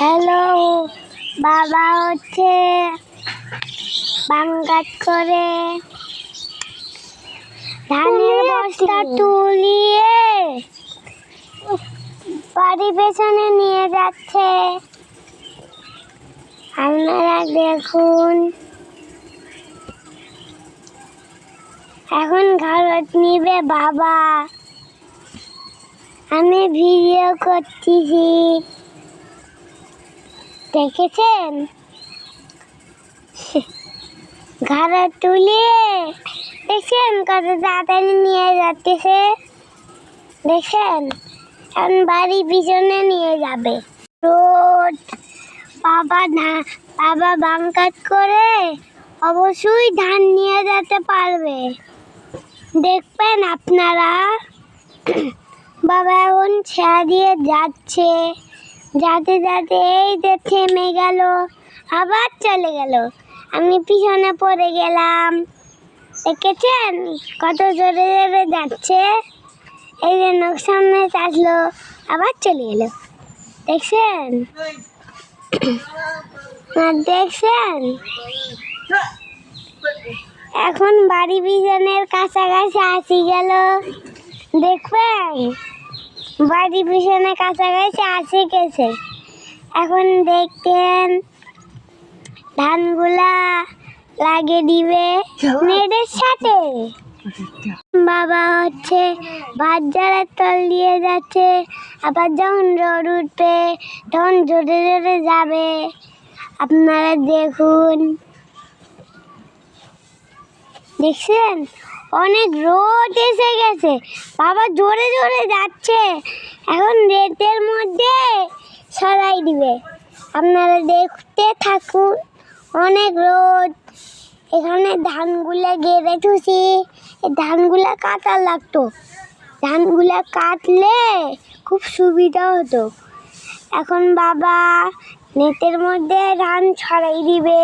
Hello বাবা হচ্ছে বাঙ্গাত করে। ধানের বস্তা তুলিয়ে বাড়ি পেছনে নিয়ে যাচ্ছে। আপনারা দেখুন। এখন ঘরত নিবে বাবা। আমি ভিডিও করতেছি। দেখেছেন? ঘাড়া তুলিয়ে দেখছেন কত তাড়াতাড়ি নিয়ে যাচ্ছে। দেখছেন এখন বাড়ি পিছনে নিয়ে যাবে। রোড বাবা ধা বাবা বাঙ্কাট করে অবশ্যই ধান নিয়ে যেতে পারবে। দেখবেন আপনারা। বাবা এখন ছেড়া দিয়ে যাচ্ছে। যাতে যাতে এই যে থেমে গেল, আবার চলে গেল। আমি পিছনে পড়ে গেলাম। দেখেছেন কত জোরে জোরে যাচ্ছে? এই যে সামনে আসলো, আবার চলে গেল। দেখছেন? দেখছেন? এখন বাড়ি বিজনের কাছাকাছি আসি গেল। দেখবেন? বাড়ি পিছনে কাছাকাছি আসে গেছে। এখন দেখতেন ধানগুলা লাগিয়ে দিবে মেয়েদের সাথে। বাবা হচ্ছে ভাত তল দিয়ে যাচ্ছে, আবার যখন রোদ উঠবে তখন জোরে জোরে যাবে। আপনারা দেখুন। দেখছেন? অনেক রোদ এসে গেছে। বাবা জোরে জোরে যাচ্ছে। এখন রেতের মধ্যে সরাই দিবে। আপনারা দেখতে থাকুন, অনেক রোদ। এখানে ধানগুলা গেড়ে ঠুসি ধানগুলা কাটা লাগতো। ধানগুলা কাটলে খুব সুবিধা হতো। এখন বাবা নেটের মধ্যে ধান ছড়াই দিবে।